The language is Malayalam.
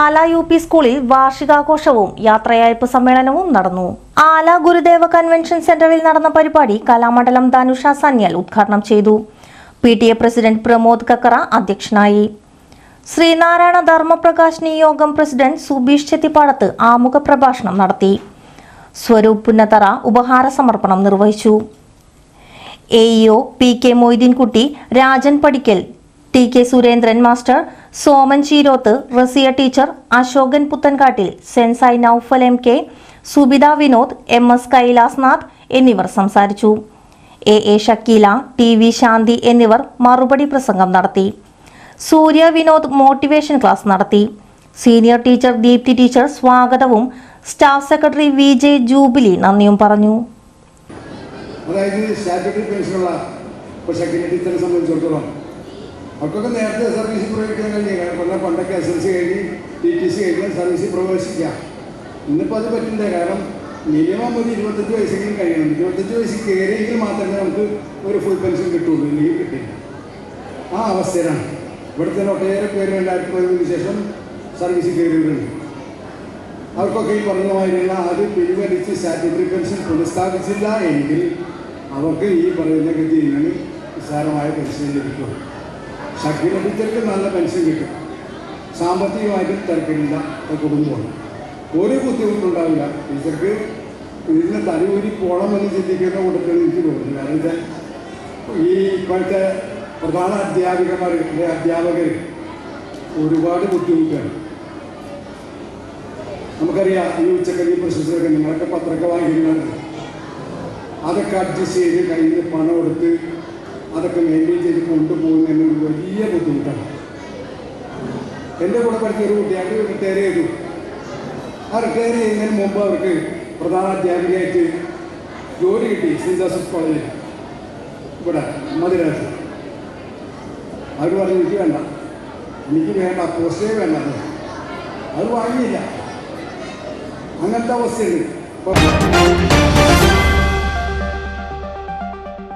ആല യു പി സ്കൂളിൽ വാർഷികാഘോഷവും യാത്രയയപ്പ് സമ്മേളനവും നടന്നു. ആല ഗുരുദേവ കൺവെൻഷൻ സെന്ററിൽ നടന്ന പരിപാടി കലാമണ്ഡലം ധനുഷ സന്യാൽ ഉദ്ഘാടനം ചെയ്തു. P T A president Pramod Kakkara അധ്യക്ഷനായി. ശ്രീനാരായണ ധർമ്മപ്രകാശിനി യോഗം പ്രസിഡന്റ് സുബീഷ് ചെത്തിപ്പാടത്ത് ആമുഖ പ്രഭാഷണം നടത്തി. സ്വരൂപ് പുന്നത്തറ ഉപഹാര സമർപ്പണം നിർവഹിച്ചു. A P K Moideenkutty Rajan Padikkal T K Surendran master Soman Cheeroth Raziya teacher Ashokan Puthankattil sensei Noufal M K Subitha Vinod M S Kailasnath എന്നിവർ സംസാരിച്ചു. A A Shakeela T V Shanthi എന്നിവർ മറുപടി പ്രസംഗം നടത്തി. സൂര്യ വിനോദ് മോട്ടിവേഷൻ ക്ലാസ് നടത്തി. സീനിയർ ടീച്ചർ ദീപ്തി ടീച്ചർ സ്വാഗതവും staff secretary V J Jubilee നന്ദിയും പറഞ്ഞു. സംബന്ധിച്ചിടത്തോളം അവർക്കൊക്കെ നേരത്തെ സർവീസ് പ്രവേശിക്കാൻ കഴിഞ്ഞേ കാരണം പണ്ടൊക്കെ എസ് എൽ സി കഴിഞ്ഞ് ടി ടി സി കഴിഞ്ഞാൽ സർവീസിൽ പ്രവേശിക്കാം. ഇന്നിപ്പോൾ അത് പറ്റില്ല. കാരണം മിനിമം ഒരു ഇരുപത്തഞ്ച് വയസ്സെങ്കിലും കഴിയണം. ഇരുപത്തഞ്ച് വയസ്സിൽ കയറിയെങ്കിൽ മാത്രമേ നമുക്ക് ഒരു ഫുൾ പെൻഷൻ കിട്ടുള്ളൂ. ഇല്ലെങ്കിൽ കിട്ടില്ല. ആ അവസ്ഥയിലാണ്. ഇവിടുത്തെ ഒട്ടേറെ പേര് രണ്ടായിരത്തി പതിനൊന്നിന് ശേഷം സർവീസിൽ കയറിയിട്ടുണ്ട് അവർക്കൊക്കെ ഈ പറഞ്ഞ മാതിരിയുള്ള അത് പിൻവലിച്ച് സ്റ്റാറ്റ്യൂട്ടറി പെൻഷൻ പുനഃസ്ഥാപിച്ചില്ല എങ്കിൽ അവർക്ക് ഈ പറയുന്ന ഗതിയിൽ നിന്ന് നിസ്സാരമായ പെൻഷൻ ലഭിക്കും ഷക്കീല ടീച്ചർക്ക് നല്ല പെൻഷൻ കിട്ടും. സാമ്പത്തികമായിട്ടും തിരക്കില്ല കുടുംബമാണ് ഒരു ബുദ്ധിമുട്ടുണ്ടാവില്ല ടീച്ചർക്ക് ഇതിന് തലയൂരി പോകണമെന്ന് ചിന്തിക്കുന്ന കൂട്ടത്തിൽ എനിക്ക് തോന്നുന്നു കാരണം വെച്ചാൽ ഈ ഇപ്പോഴത്തെ പ്രധാന അധ്യാപികമാർ അധ്യാപകർ ഒരുപാട് ബുദ്ധിമുട്ടാണ്. നമുക്കറിയാം ഈ ഉച്ചക്കഞ്ഞി പ്രശസ്തരൊക്കെ നിങ്ങളൊക്കെ പത്രമൊക്കെ വാങ്ങിക്കുന്നതാണ്. അതൊക്കെ അഡ്ജസ്റ്റ് ചെയ്ത് കയ്യിൽ പണം എടുത്ത് അതൊക്കെ മെയിന്റെയിൻ ചെയ്ത് കൊണ്ടുപോകുന്നതിന് ബുദ്ധിമുട്ടാണ് എന്റെ കൂടെ പഠിച്ച ഒരു കുട്ടിയാൾക്ക് റിട്ടയർ ചെയ്തു. ആ റിട്ടയർ ചെയ്യുന്നതിന് മുമ്പ് അവർക്ക് പ്രധാന അധ്യാപികയായിട്ട് ജോലി കിട്ടി സെന്റ് ജോസഫ് കോളേജിൽ. ഇവിടെ മധുരാജ് അവർ പറഞ്ഞു എനിക്ക് വേണ്ട. എനിക്ക് വേണ്ട പോസ്റ്റേ വേണ്ട. അത് വാങ്ങിയില്ല. അങ്ങനത്തെ അവസ്ഥയുണ്ട്